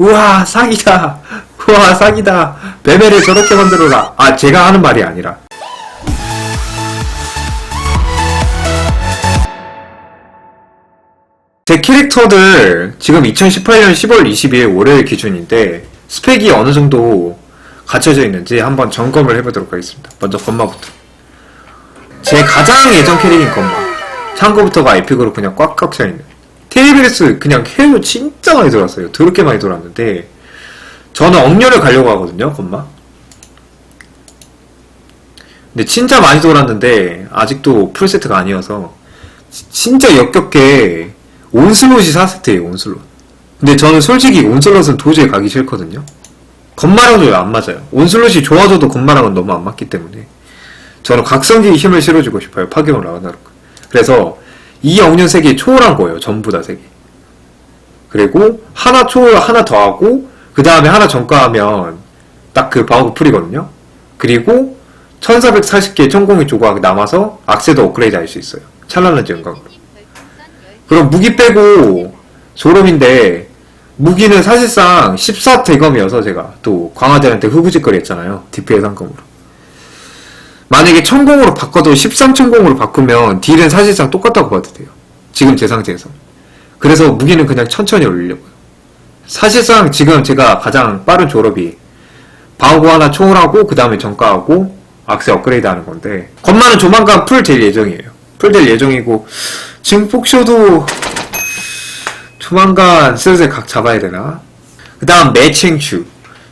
우와 사기다 우와 사기다 베베를 저렇게 만들어라 아 제가 하는 말이 아니라 제 캐릭터들 지금 2018년 10월 22일 월요일 기준인데 스펙이 어느 정도 갖춰져 있는지 한번 점검을 해보도록 하겠습니다. 먼저 건마부터. 제 가장 예전 캐릭인 건마. 창고부터가 에픽으로 그냥 꽉꽉 차있는. 테이블스 그냥 해도 진짜 많이 돌았어요. 더럽게 많이 돌았는데 저는 억류를 가려고 하거든요, 건마. 근데 진짜 많이 돌았는데 아직도 풀세트가 아니어서 지- 진짜 역겹게 온슬롯이 4세트예요, 온슬롯. 근데 저는 솔직히 온슬롯은 도저히 가기 싫거든요. 건마랑도 안 맞아요. 온슬롯이 좋아져도 건마랑은 너무 안 맞기 때문에 저는 각성기에 힘을 실어주고 싶어요. 파괴물 라가나로크. 그래서 이 영년 세개 초월한 거예요. 전부 다세 개. 그리고 하나 초월 하나 더 하고 그 다음에 하나 전가하면 딱 그 방어구 풀이거든요. 그리고 1440개 천공의 조각 남아서 악세도 업그레이드 할 수 있어요. 찬란한 증강으로. 그럼 무기 빼고 소름인데 무기는 사실상 14 대검이어서 제가 또 광화대한테 흐부직거리 했잖아요. DPS 상금으로. 만약에 천공으로 바꿔도 13천공으로 바꾸면 딜은 사실상 똑같다고 봐도 돼요. 지금 제 상태에서. 그래서 무기는 그냥 천천히 올리려고요. 사실상 지금 제가 가장 빠른 졸업이 방어구 하나 초월하고 그 다음에 정가하고 악세 업그레이드 하는 건데 건마는 조만간 풀 될 예정이에요. 풀 될 예정이고 증폭쇼도 조만간 슬슬 각 잡아야 되나? 그 다음 매칭추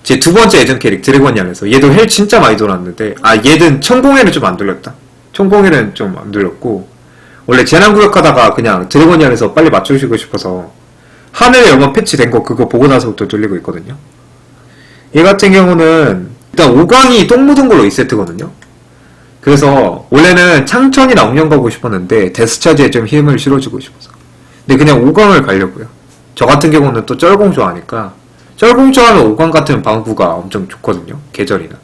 제 두 번째 예전 캐릭 드래곤 양에서. 얘도 헬 진짜 많이 돌았는데 아 얘는 천공회는 좀 안 돌렸다. 천공회는 좀 안 돌렸고 원래 재난 구역 하다가 그냥 드래곤 양에서 빨리 맞추시고 싶어서 하늘의 영어 패치된 거 그거 보고 나서부터 돌리고 있거든요. 얘 같은 경우는 일단 5강이 똥 묻은 걸로 2세트거든요. 그래서 원래는 창천이나 옥령 가고 싶었는데 데스차지에 좀 힘을 실어주고 싶어서. 근데 그냥 5강을 가려고요. 저 같은 경우는 또 쩔공 좋아하니까 쩔공 좋아하면 5강 같은 방구가 엄청 좋거든요. 계절이나.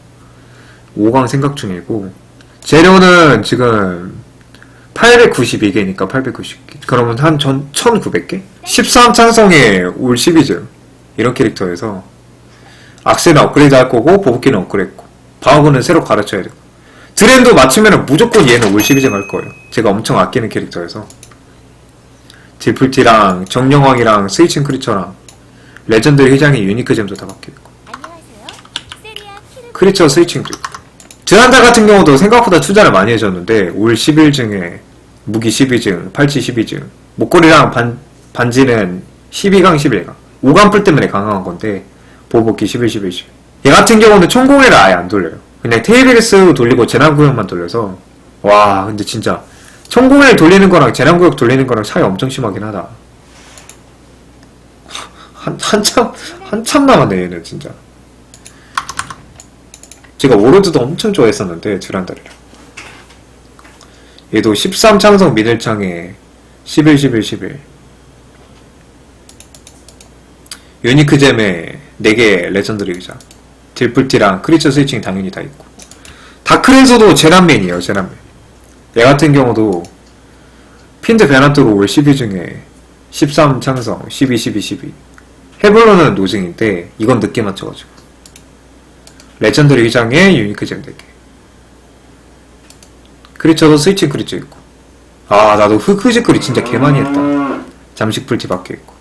5강 생각 중이고. 재료는 지금 892개니까 890개 그러면 한 전 1900개? 13 창성에 올 12점 이런 캐릭터에서. 악세는 업그레이드 할 거고 보급기는 업그레이드고. 방어구는 새로 가르쳐야 되고. 드랜도 맞추면 무조건 얘는 올 12점 할 거예요. 제가 엄청 아끼는 캐릭터여서. 디플티랑 정령왕이랑 스위칭 크리처랑 레전드 회장의 유니크 잼도 다. 세리아 키르 크리처 스위칭도 있고. 드란다 같은 경우도 생각보다 투자를 많이 해줬는데 올 11증에 무기 12증, 팔찌 12증 목걸이랑 반, 반지는 12강 11강. 5강풀 때문에 강화한 건데 보복기 11, 11, 11. 얘 같은 경우는 총공회를 아예 안 돌려요. 그냥 테이블스 돌리고 재난구역만 돌려서 와 근데 진짜 총공회를 돌리는 거랑 재난구역 돌리는 거랑 차이 엄청 심하긴 하다 한, 한참 한참 남았네 얘는 진짜. 제가 오로드도 엄청 좋아했었는데 듀란다리를. 얘도 13 창성 미들창에 11 11 11 유니크 잼에 4개 레전드리 의자. 딜플티랑 크리처 스위칭 당연히 다 있고. 다크랜서도 제란맨이에요 제란맨. 얘 같은 경우도 핀드 베나트로 올 12 중에 13 창성 12 12 12 헤블로는 노징인데 이건 늦게 맞춰가지고. 레전드리 의장에 유니크 잼 4개 크리처도 스위칭 크리처 있고. 아 나도 흑흑지크리 진짜 개 많이 했다. 잠식 풀티 박혀있고.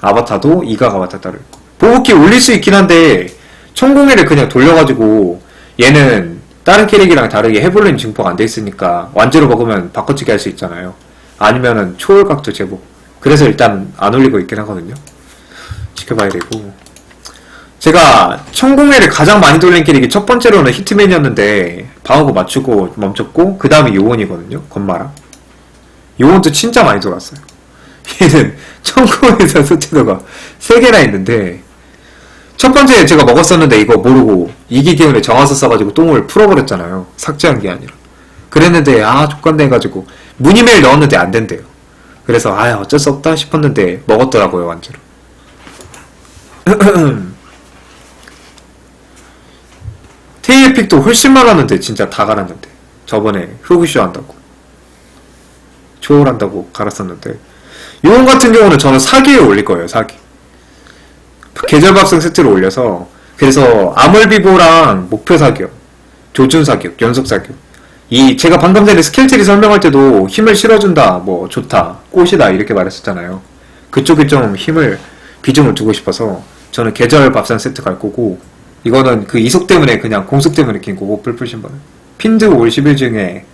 아바타도 이각 아바타 따로 있고. 보호키 올릴 수 있긴 한데 천공회를 그냥 돌려가지고 얘는 다른 캐릭이랑 다르게 해블린 증폭 안 돼 있으니까 완제로 먹으면 바꿔치기 할 수 있잖아요. 아니면은 초월각도 제법 그래서 일단 안 올리고 있긴 하거든요 지켜봐야 되고. 제가 천공회를 가장 많이 돌린 캐릭이 첫 번째로는 히트맨이었는데 방어구 맞추고 멈췄고 그 다음에 요원이거든요 건마랑. 요원도 진짜 많이 돌았어요. 얘는 천공회에서 소체도가 3개나 있는데 첫 번째 제가 먹었었는데 이거 모르고 이기 기운에 정화서 써가지고 똥을 풀어버렸잖아요 삭제한 게 아니라. 그랬는데 아 족간데 해가지고 무늬메일 넣었는데 안 된대요. 그래서 아 어쩔 수 없다 싶었는데 먹었더라고요 완전 테이에픽도 훨씬 많았는데 진짜 다 갈았는데. 저번에 흑우쇼 한다고. 초월한다고 갈았었는데. 요원 같은 경우는 저는 사기에 올릴 거예요 사기. 계절밥상 세트를 올려서. 그래서 아몰비보랑 목표 사격, 조준 사격, 연속 사격. 이 제가 방금 전에 스킬트리 설명할 때도 힘을 실어준다, 뭐 좋다, 꽃이다 이렇게 말했었잖아요. 그쪽에 좀 힘을 비중을 두고 싶어서 저는 계절 밥상 세트 갈 거고 이거는 그 이속 때문에 그냥 공속 때문에 낀 거고 뿔뿔 신발은 핀드 올 11중에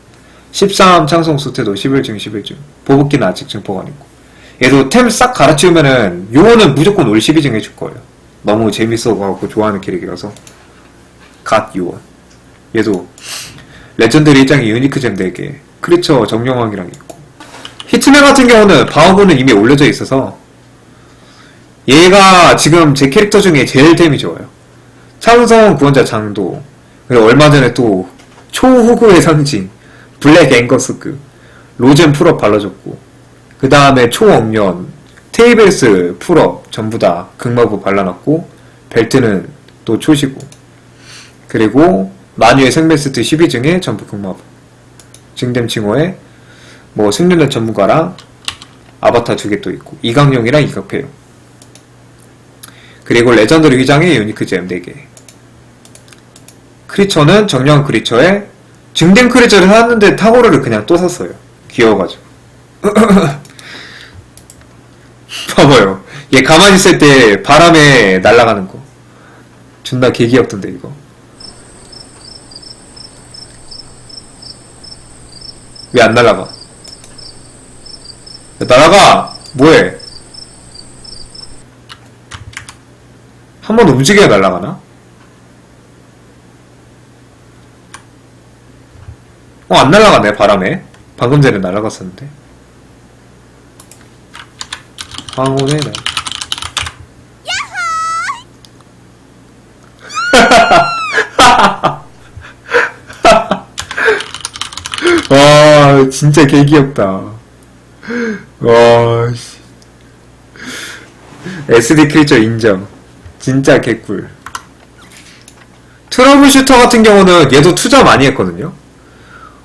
13 창성 수트도 11중 11중. 보복기는 아직 증포가 안 있고. 얘도 템 싹 갈아치우면은 요거는 무조건 올 12중 해줄 거예요. 너무 재밌어갖고 좋아하는 캐릭이라서. 갓 요원. 얘도 레전드리 1장에 유니크 잼 4개. 크리처 정령왕이랑 있고. 히트맨 같은 경우는 방어구는 이미 올려져 있어서 얘가 지금 제 캐릭터 중에 제일 템이 좋아요. 창성 구원자 장도. 그리고 얼마 전에 또 초호구의 상징. 블랙 앵거스크. 로젠 풀업 발라줬고. 그 다음에 초억년. 테이블스 풀업 전부 다 극마부 발라놨고 벨트는 또 초시고. 그리고 마뉴의 생매스트 12증에 전부 극마부. 증댐 칭호에 뭐 승률련 전문가랑 아바타 두 개 또 있고. 이강용이랑 이각패요 그리고 레전드리 휘장에 유니크 잼 4개 크리처는 정령 크리처에 증댐 크리처를 샀는데 타고르를 그냥 또 샀어요. 귀여워가지고. 봐봐요. 얘 가만히 있을 때 바람에 날아가는 거. 존나 개귀엽던데, 이거. 왜 안 날아가? 야, 날아가! 뭐해? 한 번 움직여야 날아가나? 어, 안 날아가네, 바람에. 방금 전에 날아갔었는데. 황혼의 날. 와, 진짜 개 귀엽다. 와, 씨. SD 크리처 인정. 진짜 개꿀. 트러블 슈터 같은 경우는 얘도 투자 많이 했거든요.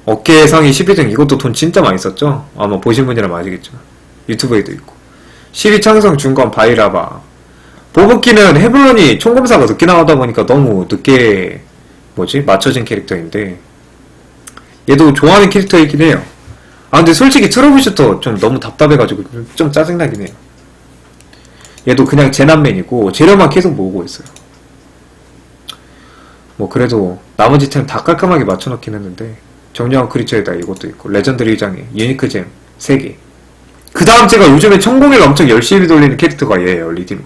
어깨 상위 12등 이것도 돈 진짜 많이 썼죠? 아마 보신 분이라면 아시겠지만. 유튜브에도 있고. 12 창성 중간 바이라바. 보급기는 헤블론이 총검사가 늦게 나오다 보니까 너무 늦게 뭐지? 맞춰진 캐릭터인데. 얘도 좋아하는 캐릭터이긴 해요. 아 근데 솔직히 트러블슈터 좀 너무 답답해가지고 좀 짜증나긴 해요 얘도 그냥 재난맨이고 재료만 계속 모으고 있어요. 뭐 그래도 나머지 템 다 깔끔하게 맞춰놓긴 했는데 정령한 크리처에다 이것도 있고 레전드리 장에 유니크 잼 3개. 그 다음 제가 요즘에 천공일 엄청 열심히 돌리는 캐릭터가 얘예요 리디모.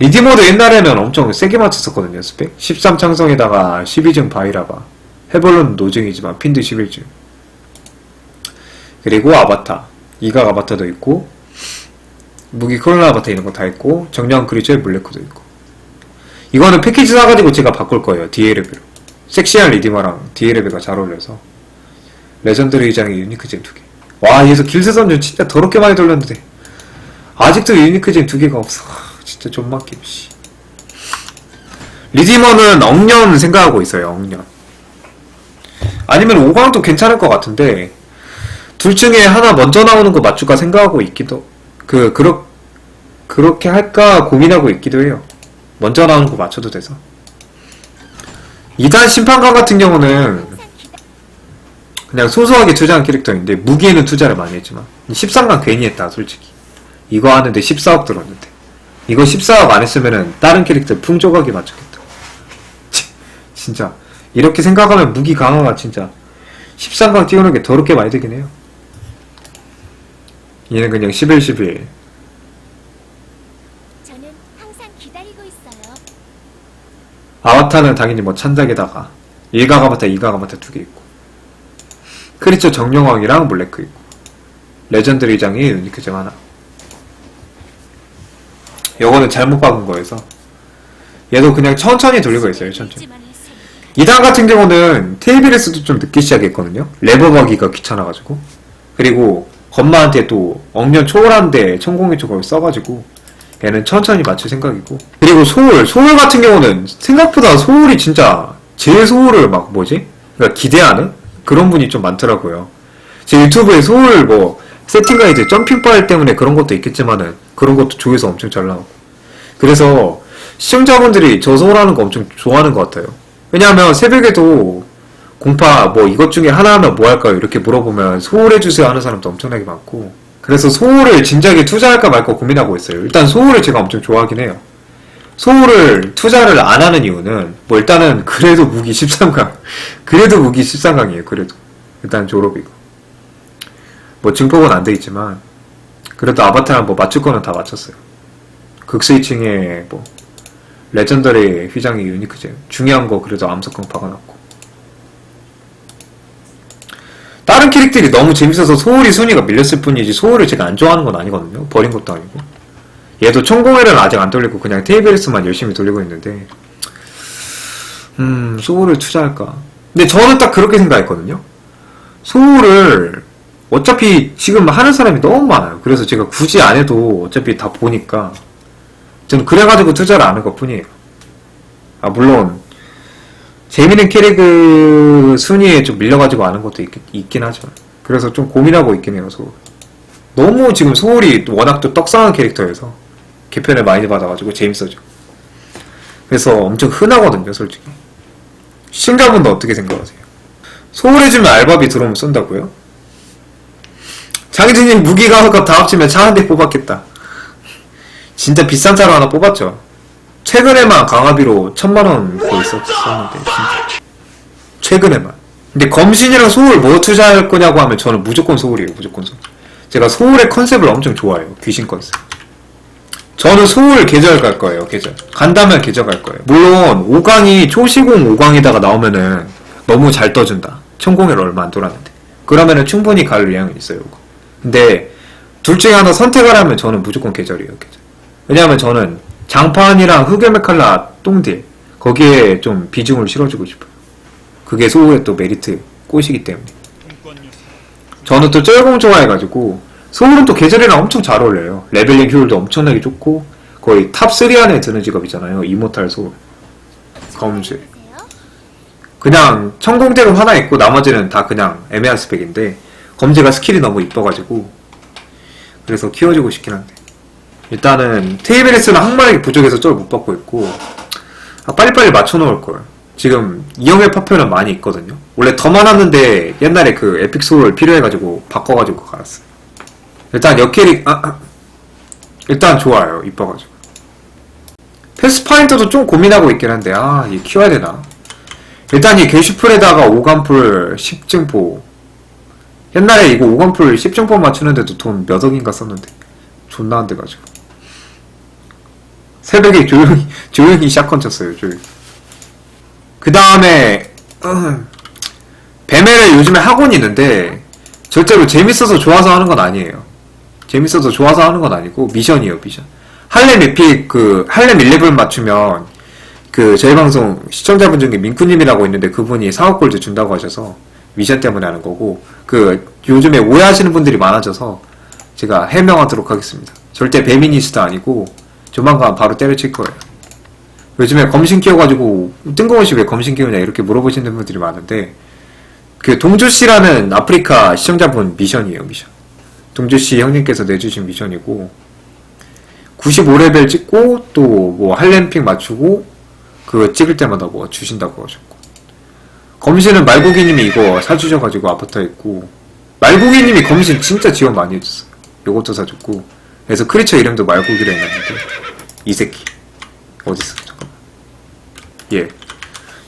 리디모도 옛날에는 엄청 세게 맞췄었거든요 스펙. 13 창성에다가 12증 바이라바. 해볼론 노증이지만 핀드 11증 그리고 아바타. 이각 아바타도 있고 무기 코로나 아바타 있는 거 다 있고 정령 크리처에 물레코도 있고 이거는 패키지 사가지고 제가 바꿀 거예요 DLF로 섹시한 리디머랑 DLF가 잘 어울려서 레전드 레이장의 유니크잼 두 개. 와 얘서 길세선전 진짜 더럽게 많이 돌렸는데 아직도 유니크잼 두 개가 없어. 하, 진짜 존맛김 씨. 리디머는 억년 생각하고 있어요. 억년. 아니면 오광도 괜찮을 것 같은데 둘 중에 하나 먼저 나오는 거 맞출까 생각하고 있기도 그 그렇 그렇게 할까 고민하고 있기도 해요. 먼저 나오는 거 맞춰도 돼서. 2단 심판관 같은 경우는 그냥 소소하게 투자한 캐릭터인데 무기에는 투자를 많이 했지만 13강 괜히 했다 솔직히. 이거 하는데 14억 들었는데. 이거 14억 안 했으면은 다른 캐릭터 풍조각이 맞췄겠다. 치, 진짜. 이렇게 생각하면 무기 강화가 진짜 13강 띄우는 게 더럽게 많이 되긴 해요. 얘는 그냥 11, 11 저는 항상 기다리고 있어요. 아바타는 당연히 뭐 찬작에다가 1각 아바타, 2각 아바타 두 개 있고. 크리처 정령왕이랑 몰레크 있고. 레전드 리장이 유니크점 하나. 요거는 잘못 박은 거여서 얘도 그냥 천천히 돌리고 있어요 천천히. 잊지만 했어요. 2단 같은 경우는 테이블에서도 좀 늦게 시작했거든요. 레버 가기가 귀찮아가지고. 그리고 건마한테 또 억년 초월한데 천공의 초월 써가지고 얘는 천천히 맞출 생각이고. 그리고 소울 소울 같은 경우는 생각보다 소울이 진짜 제 소울을 막 뭐지? 그러니까 기대하는 그런 분이 좀 많더라고요. 제 유튜브에 소울 뭐 세팅 가이드 점핑 파일 때문에 그런 것도 있겠지만은 그런 것도 조회수 엄청 잘 나오고. 그래서 시청자분들이 저 소울하는 거 엄청 좋아하는 것 같아요. 왜냐하면 새벽에도 공파 뭐 이것 중에 하나 하면 뭐 할까요? 이렇게 물어보면 소울해주세요 하는 사람도 엄청나게 많고 그래서 소울을 진작에 투자할까 말까 고민하고 있어요. 일단 소울을 제가 엄청 좋아하긴 해요. 소울을 투자를 안 하는 이유는 뭐 일단은 그래도 무기 13강 그래도 무기 13강이에요. 그래도 일단 졸업이고 뭐 증폭은 안 돼 있지만 그래도 아바타랑 뭐 맞출 거는 다 맞췄어요. 극스위칭에 뭐 레전더리 휘장이 유니크제 중요한 거 그래도 암석강 박아놨고 다른 캐릭들이 너무 재밌어서 소울이 순위가 밀렸을 뿐이지 소울을 제가 안 좋아하는 건 아니거든요. 버린 것도 아니고 얘도 천공회는 아직 안 돌리고 그냥 테이블스만 열심히 돌리고 있는데 음 소울을 투자할까 근데 저는 딱 그렇게 생각했거든요. 소울을 어차피 지금 하는 사람이 너무 많아요. 그래서 제가 굳이 안 해도 어차피 다 보니까 저는 그래가지고 투자를 안 한 것 뿐이에요. 아, 물론, 재밌는 캐릭터 순위에 좀 밀려가지고 아는 것도 있, 있긴 하죠. 그래서 좀 고민하고 있긴 해요, 소울. 너무 지금 소울이 워낙 또 떡상한 캐릭터여서 개편을 많이 받아가지고 재밌어져. 그래서 엄청 흔하거든요, 솔직히. 시청자분도 어떻게 생각하세요? 소울해주면 알바비 들어오면 쏜다고요? 장희진님 무기가 값다 합치면 차 한 대 뽑았겠다. 진짜 비싼 차로 하나 뽑았죠. 최근에만 강화비로 천만원 거의 썼- 썼는데, 진짜. 최근에만. 근데 검신이랑 소울 뭐 투자할 거냐고 하면 저는 무조건 소울이에요, 무조건 소울. 제가 소울의 컨셉을 엄청 좋아해요, 귀신 컨셉. 저는 소울 계절 갈 거예요, 계절. 간다면 계절 갈 거예요. 물론, 5강이 초시공 5강에다가 나오면은 너무 잘 떠준다. 천공을 얼마 안 돌았는데. 그러면은 충분히 갈 의향이 있어요. 근데, 둘 중에 하나 선택을 하면 저는 무조건 계절이에요, 계절. 왜냐하면 저는 장판이랑 흑열메칼라 똥딜, 거기에 좀 비중을 실어주고 싶어요. 그게 소울의 또 메리트 꽃이기 때문에. 저는 또 쩔공 좋아해가지고 소울은 또 계절이랑 엄청 잘 어울려요. 레벨링 효율도 엄청나게 좋고 거의 탑 3 안에 드는 직업이잖아요. 이모탈 소울. 검술. 그냥 천공대금 하나 있고 나머지는 다 그냥 애매한 스펙인데 검제가 스킬이 너무 이뻐가지고 그래서 키워주고 싶긴 한데 일단은 테이블에스는 항마력이 부족해서 쩔 못 받고 있고 아, 빨리빨리 맞춰놓을 걸. 지금 이영의 파편은 많이 있거든요. 원래 더 많았는데 옛날에 그 에픽 소울 필요해가지고 바꿔가지고 갈았어요. 일단 역캐릭 아, 아. 일단 좋아요 이뻐가지고. 패스파인더도 좀 고민하고 있긴 한데 아얘 키워야 되나? 일단 이 게시풀에다가 오간풀 10증포. 옛날에 이거 오간풀 10증포 맞추는데도 돈 몇 억인가 썼는데 존나 안 돼가지고 새벽에 조용히 조용히 샷건 쳤어요 조용히. 그 다음에 뱀해를 요즘에 학원이 있는데 절대로 재밌어서 좋아서 하는 건 아니에요. 재밌어서 좋아서 하는 건 아니고 미션이에요 미션. 할렘 에픽 그 할렘 11 맞추면 그 저희 방송 시청자분 중에 민쿠님이라고 있는데 그분이 4억 골드 준다고 하셔서 미션 때문에 하는 거고 그 요즘에 오해하시는 분들이 많아져서 제가 해명하도록 하겠습니다. 절대 배미니스트 아니고 조만간 바로 때려칠 거예요. 요즘에 검신 키워가지고 뜬금없이 왜 검신 키우냐 이렇게 물어보시는 분들이 많은데 그 동주 씨라는 아프리카 시청자분 미션이에요 미션. 동주 씨 형님께서 내주신 미션이고 95레벨 찍고 또 뭐 할렘픽 맞추고 그거 찍을 때마다 뭐 주신다고 하셨고 검신은 말고기님이 이거 사주셔가지고 아파트 있고 말고기님이 검신 진짜 지원 많이 해줬어요 요것도 사줬고 그래서 크리처 이름도 말고기로 해놨는데 이 새끼. 어딨어? 잠깐만. 예.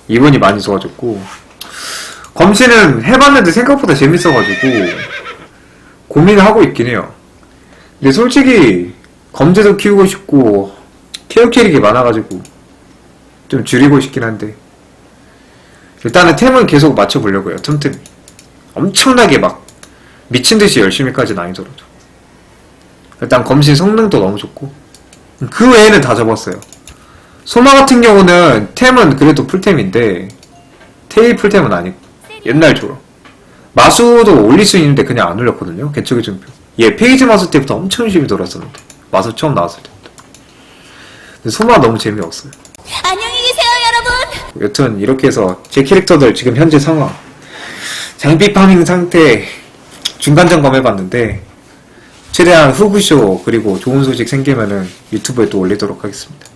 이분이 많이 도와줬고. 검신은 해봤는데 생각보다 재밌어가지고 고민을 하고 있긴 해요. 근데 솔직히 검제도 키우고 싶고 케어 캐릭이 많아가지고 좀 줄이고 싶긴 한데 일단은 템은 계속 맞춰보려고요 틈틈이. 엄청나게 막 미친듯이 열심히까지는 아니더라도 일단 검신 성능도 너무 좋고. 그 외에는 다 접었어요. 소마 같은 경우는 템은 그래도 풀템인데 테일 풀템은 아니고 옛날 조로. 마수도 올릴 수 있는데 그냥 안 올렸거든요 개척의 증표. 얘 페이지 마수 때부터 엄청 열심히 돌았었는데 마수 처음 나왔을 때부터. 근데 소마 너무 재미없어요. 안녕히 계세요, 여러분. 여튼 이렇게 해서 제 캐릭터들 지금 현재 상황. 장비 파밍 상태 중간 점검 해봤는데 최대한 후구쇼 그리고 좋은 소식 생기면은 유튜브에 또 올리도록 하겠습니다.